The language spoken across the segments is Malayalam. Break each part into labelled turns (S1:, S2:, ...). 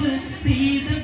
S1: would be the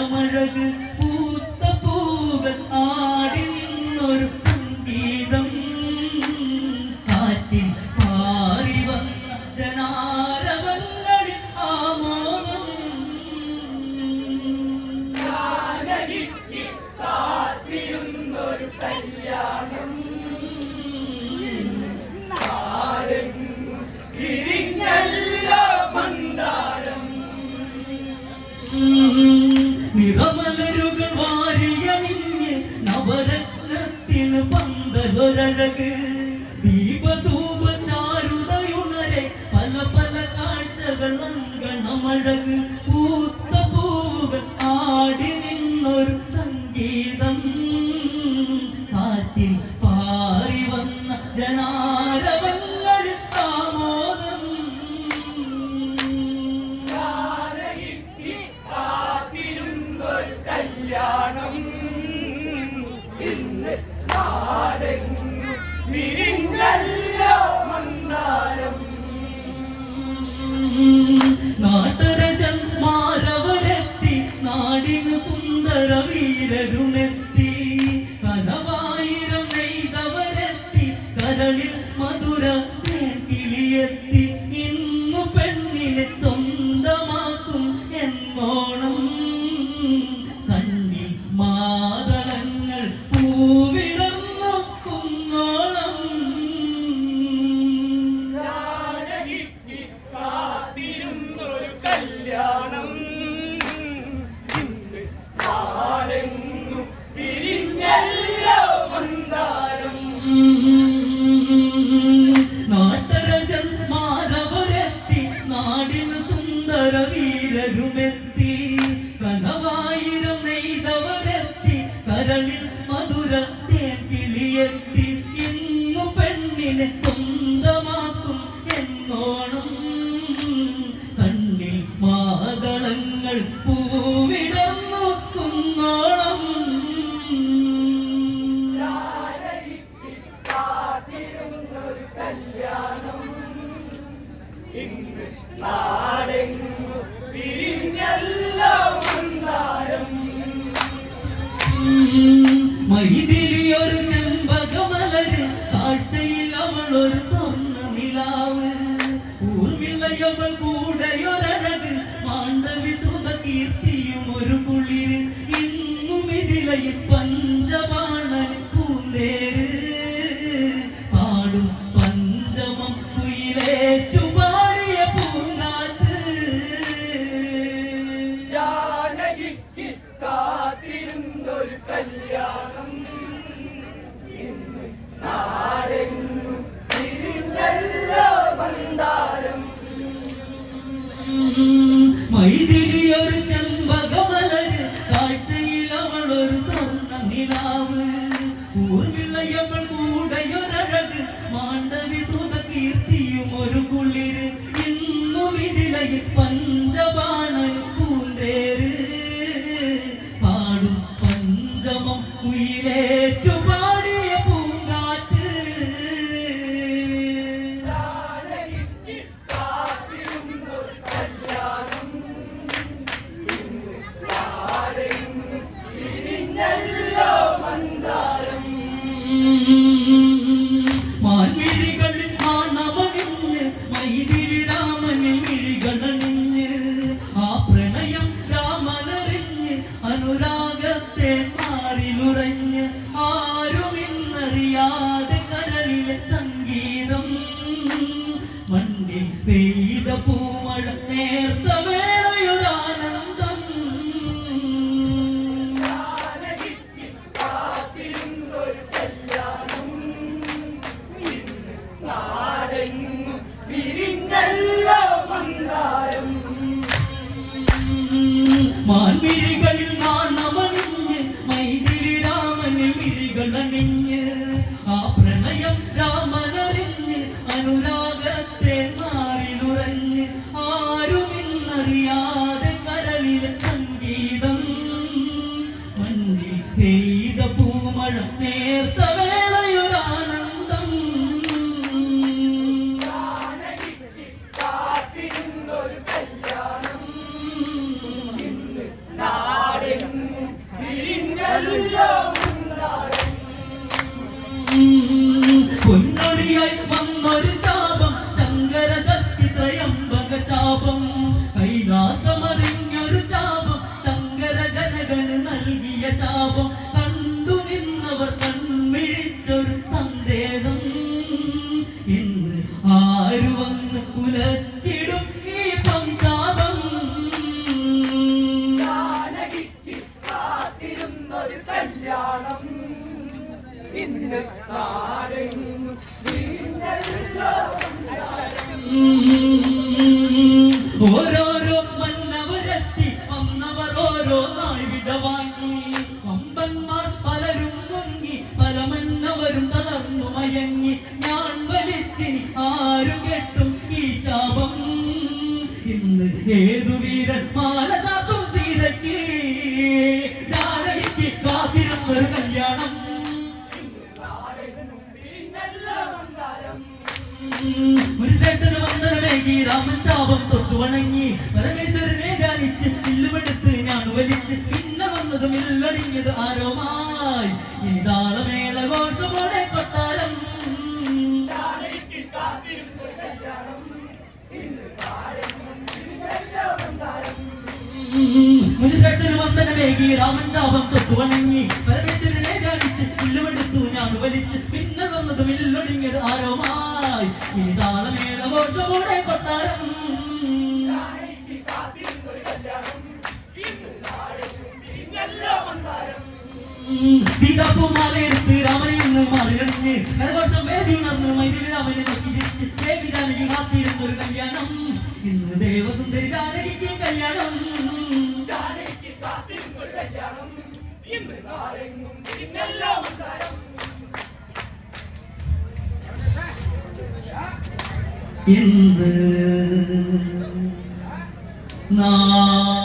S1: தமிழது ne dume Thank you. இலையில் பஞ்ச നാടെങ്ങും വിരിഞ്ഞല്ലോ മന്ദാരം മാൻമിഴികളിൽ നാണമണിഞ്ഞ് മൈതിരി രാമനിൽ മിഴികളണിഞ്ഞ് ആ പ്രണയം രാമനറിഞ്ഞ് അനുരാഗത്തെ മാറിലുറഞ്ഞ് ആരുമിന്നറിയാതെ കരളിലെ സംഗീതം. മണ്ണിൽ പെയ്ത പൂമഴ ജനകന് നൽകിയ ചാപം വന്ദനമേകി രാമൻ തൊട്ടു വണങ്ങി. പരമേശ്വരനെ ധ്യാനിച്ച് ചില്ലുമെടുത്ത് ഞാൻ വലിച്ച് പിന്നെ വന്നതും ഇല്ലടിഞ്ഞത് ആരോമായി. ഇനി താളമേള കൊട്ടാരം. വന്ദനമേകി രാമൻ ചാപം തൊട്ടു വണങ്ങി. പരമേശ്വരനെ ധ്യാനിച്ച് ചില്ലുമെടുത്തു ഞാൻ വലിച്ച് പിന്നെ വന്നതും ഇല്ലടിഞ്ഞത് ആരോമായി. ഇനി താളമേള ഘോഷമോടെ കൊട്ടാരം. സീതാപ്പൂമാലയെടുത്ത് രാമനെ ഒന്ന് മാറിയണിഞ്ഞ് കരകോശം വേദി ഉണർന്ന് മൈതിരി രാമനെ നോക്കി ദേവി ജാനകി കാത്തിരുന്നൊരു കല്യാണം. ഇന്ന് ദേവസുന്ദരി ജാനകിക്ക് കല്യാണം.
S2: ജാനകിക്ക് കാത്തിരുന്നൊരു കല്യാണം. ഇന്ന് നാടെങ്ങും
S1: ഇന്ന് നാടെങ്ങും